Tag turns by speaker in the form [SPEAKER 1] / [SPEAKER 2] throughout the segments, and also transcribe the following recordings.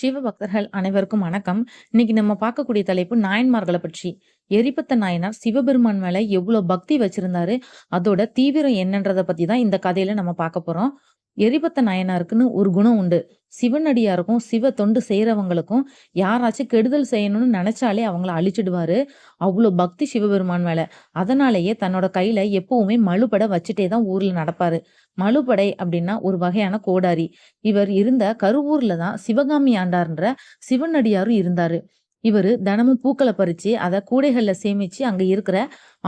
[SPEAKER 1] சிவபக்தர்கள் அனைவருக்கும் வணக்கம். இன்னைக்கு நம்ம பார்க்கக்கூடிய தலைப்பு நாயன்மார்களை பற்றி. எரிபத்த நாயனார் சிவபெருமான் மேல எவ்வளவு பக்தி வச்சிருந்தாரு, அதோட தீவிரம் என்னன்றத பத்தி தான் இந்த கதையில நம்ம பார்க்க போறோம். எரிபத்த நாயனாருக்குன்னு ஒரு குணம் உண்டு. சிவனடியாருக்கும், சிவ தொண்டு செய்யறவங்களுக்கும் யாராச்சும் கெடுதல் செய்யணும்னு நினைச்சாலே அவங்கள அழிச்சிடுவாரு. அவ்வளோ பக்தி சிவபெருமான் மேல. அதனாலேயே தன்னோட கையில எப்பவுமே மழுப்பட வச்சுட்டே தான் ஊர்ல நடப்பாரு. மழுபடை அப்படின்னா ஒரு வகையான கோடாரி. இவர் இருந்த கருவூர்ல தான் சிவகாமி ஆண்டார்ன்ற சிவனடியாரும் இருந்தாரு. இவர் தினமும் பூக்களை பறித்து அதை கூடைகளில் சேமித்து அங்கே இருக்கிற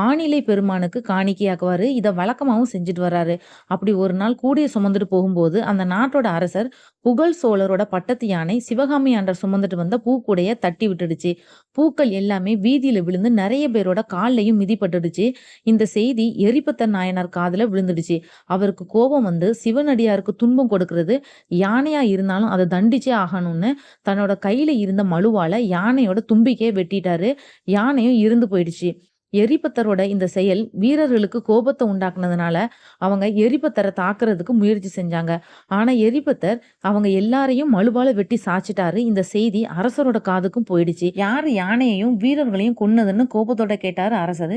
[SPEAKER 1] ஆணிலை பெருமானுக்கு காணிக்கையாக்குவாரு. இதை வழக்கமாகவும் செஞ்சுட்டு வர்றாரு. அப்படி ஒரு நாள் கூடிய சுமந்துட்டு போகும்போது, அந்த நாட்டோட அரசர் புகழ் சோழரோட பட்டத்து யானை சிவகாமி ஆண்டர் சுமந்துட்டு வந்த பூக்கூடைய தட்டி விட்டுடுச்சு. பூக்கள் எல்லாமே வீதியில விழுந்து நிறைய பேரோட கால்லையும் மிதிப்பட்டுடுச்சு இந்த செய்தி எரிபத்தன் நாயனார் காதல விழுந்துடுச்சு. அவருக்கு கோபம் வந்து சிவனடியாருக்கு துன்பம் கொடுக்கறது யானையா இருந்தாலும் அதை தண்டிச்சே ஆகணும்னு தன்னோட கையில இருந்த மழுவால யானையோட தும்பிக்கைய வெட்டிட்டாரு. யானையும் இருந்து போயிடுச்சு. எரிபத்தரோட இந்த செயல் வீரர்களுக்கு கோபத்தை உண்டாக்குனதுனால, அவங்க எரிபத்தரை தாக்குறதுக்கு முயற்சி செஞ்சாங்க. ஆனா எரிபத்தர் அவங்க எல்லாரையும் மழுவால வெட்டி சாச்சிட்டாரு இந்த செய்தி அரசரோட காதுக்கும் போயிடுச்சு. யாரு யானையையும், வீரர்களையும் கொன்னதுன்னு கோபத்தோட கேட்டாரு அரசர்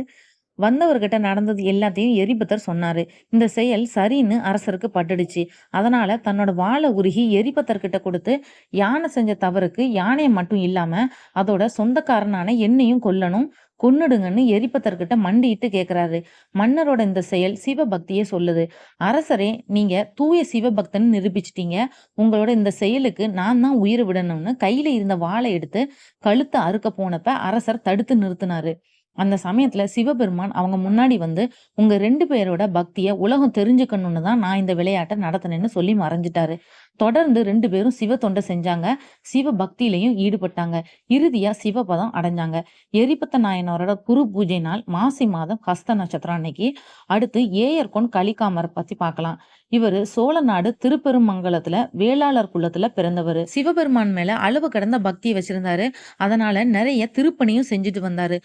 [SPEAKER 1] வந்தவர்கிட்ட நடந்தது எல்லாத்தையும் எரிபத்தர் சொன்னாரு. இந்த செயல் சரின்னு அரசருக்கு பட்டுடுச்சு. அதனால தன்னோட வாழை உருகி எரிபத்தர்கிட்ட கொடுத்து யானை செஞ்ச தவறுக்கு யானையை மட்டும் இல்லாம, அதோட சொந்தக்காரனான என்னையும் கொல்லணும். கொன்னுடுங்கன்னு எரிபத்தர்கிட்ட மண்டிட்டு கேட்கிறாரு. மன்னரோட இந்த செயல் சிவபக்திய சொல்லுது. அரசரே நீங்க தூய சிவபக்தன் நிரூபிச்சிட்டீங்க உங்களோட இந்த செயலுக்கு நான் தான் உயிர் விடணும்னு கையில இருந்த வாழை எடுத்து கழுத்தை அறுக்க போனப்ப அரசர் தடுத்து நிறுத்தினாரு அந்த சமயத்துல சிவபெருமான் அவங்க முன்னாடி வந்து, உங்க ரெண்டு பேரோட பக்திய உலகம் தெரிஞ்சுக்கணும்னு தான் நான் இந்த விளையாட்டை நடத்தினேன்னு சொல்லி மறைஞ்சிட்டாரு தொடர்ந்து ரெண்டு பேரும் சிவ தொண்டை செஞ்சாங்க. சிவ பக்தியிலையும் ஈடுபட்டாங்க. இறுதியா சிவபதம் அடைஞ்சாங்க. எரிபத்த நாயனோட குரு பூஜை நாள் மாசி மாதம் ஹஸ்த நட்சத்திரம் அன்னைக்கு. அடுத்து ஏயர்கொன் கலிகாமரை பத்தி பார்க்கலாம். இவரு சோழ நாடு திருப்பெருமங்கலத்துல வேளாளர் குலத்துல பிறந்தவர் சிவபெருமான் மேல அளவு கடந்த பக்தியை வச்சிருந்தாரு. அதனால நிறைய திருப்பணியும் செஞ்சுட்டு வந்தாரு.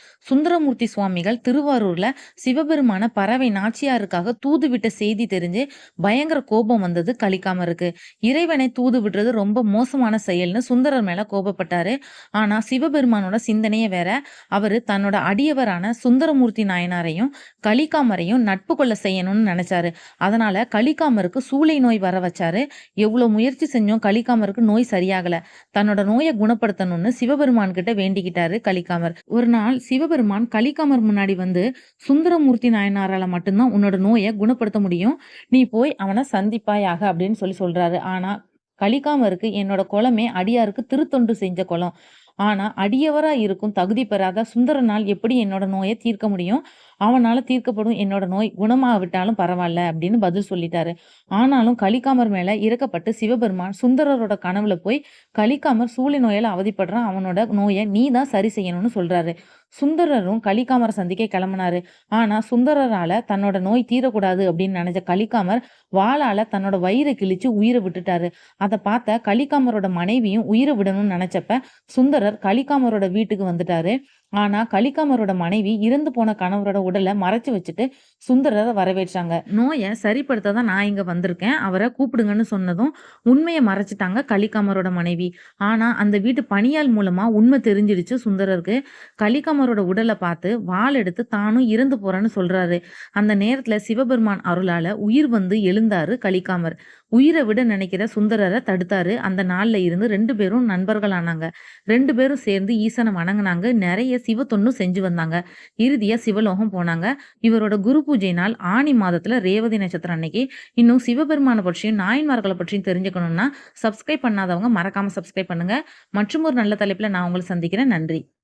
[SPEAKER 1] சுந்தரமூர்த்தி சுவாமிகள் திருவாரூர்ல சிவபெருமான பறவை நாச்சியாருக்காக தூது விட்ட செய்தி தெரிஞ்சு பயங்கர கோபம் வந்தது கலிக்காமருக்கு. இறைவனை தூது விடுறது ரொம்ப மோசமான செயல்னு சுந்தரர் மேல கோபப்பட்டாரு. ஆனா சிவபெருமானோட சிந்தனையே வேற. அவரு தன்னோட அடியவரான சுந்தரமூர்த்தி நாயனாரையும், கலிகாமரையும் நட்பு கொள்ள செய்யணும்னு நினைச்சாரு அதனால கலிக்காமருக்கு சூளை நோய் வர வச்சாரு. எவ்வளவு முயற்சி செஞ்சும் கலிகாமருக்கு நோய் சரியாகல. தன்னோட நோயை குணப்படுத்தணும்னு சிவபெருமான் கிட்ட வேண்டிக்கிட்டாரு கலிகாமர் ஒரு நாள் சிவபெருமான் கலிக்காமர் முன்னாடி வந்து, சுந்தரமூர்த்தி நாயனாரால மட்டும் தான் உன்னோட நோயை குணப்படுத்த முடியும். நீ போய் அவனை சந்திப்பாயாக அப்படின்னு சொல்லி சொல்றாரு. ஆனா கலிக்காமருக்கு என்னோட குளமே அடியாருக்கு திருத்தொண்டு செஞ்ச குளம் ஆனா அடியவரா இருக்கும் தகுதி பெறாத சுந்தரனால் எப்படி என்னோட நோயை தீர்க்க முடியும்? அவனால தீர்க்கப்படும் என்னோட நோய் குணமாவிட்டாலும் பரவாயில்ல அப்படின்னு பதில் சொல்லிட்டாரு. ஆனாலும் கலிக்காமர் மேல இறக்கப்பட்டு சிவபெருமான் சுந்தரரோட கனவுல போய், கலிக்காமர் சூளை நோயால அவதிப்படுறான். அவனோட நோயை நீ தான் சரி செய்யணும்னு சொல்றாரு. சுந்தரரும் கலிகாமரை சந்திக்க கிளம்புனாரு. ஆனா சுந்தரரால தன்னோட நோய் தீரக்கூடாது அப்படின்னு நினைச்ச கலிகாமர் வாளால தன்னோட வயிறை கிழிச்சு உயிரை விட்டுட்டாரு. அதை பார்த்த கலிகாமரோட மனைவியும் உயிரை விடணும்னு நினைச்சப்ப சுந்தரர் கலிகாமரோட வீட்டுக்கு வந்துட்டாரு. ஆனா கலிகாமரோட மனைவி இறந்து போன கணவரோட உடலை மறைச்சு வச்சுட்டு சுந்தரரை வரவேற்றாங்க. நோயை சரிப்படுத்த தான் நான் இங்க வந்திருக்கேன். அவரை கூப்பிடுங்கன்னு சொன்னதும், உண்மையை மறைச்சிட்டாங்க கலிகாமரோட மனைவி. ஆனா அந்த வீட்டு பணியாள் மூலமா உண்மை தெரிஞ்சிடுச்சு சுந்தரருக்கு. கலிக்காமரோட உடலை பார்த்து வாள் எடுத்து தானும் இறந்து போறேன்னு சொல்றாரு. அந்த நேரத்துல சிவபெருமான் அருளால உயிர் வந்து எழுந்தாரு கலிக்காமர். உயிரை விட நினைக்கிற சுந்தரரை தடுத்தாரு. அந்த நாள்ல இருந்து ரெண்டு பேரும் நண்பர்களானாங்க. ரெண்டு பேரும் சேர்ந்து ஈசனை வணங்குனாங்க. நிறைய சிவ தொண்டும் செஞ்சு வந்தாங்க. இறுதியா சிவலோகம் போனாங்க. இவரோட குரு பூஜை நாள் ஆனி மாதத்துல ரேவதி நட்சத்திரம் அன்னைக்கு. இன்னும் சிவபெருமானை பற்றியும், நாயன்மார்களை பற்றியும் தெரிஞ்சுக்கணும்னா, சப்ஸ்கிரைப் பண்ணாதவங்க மறக்காம சப்ஸ்கிரைப் பண்ணுங்க. மற்றும் ஒரு நல்ல தலைப்புல நான் உங்களை சந்திக்கிறேன். நன்றி.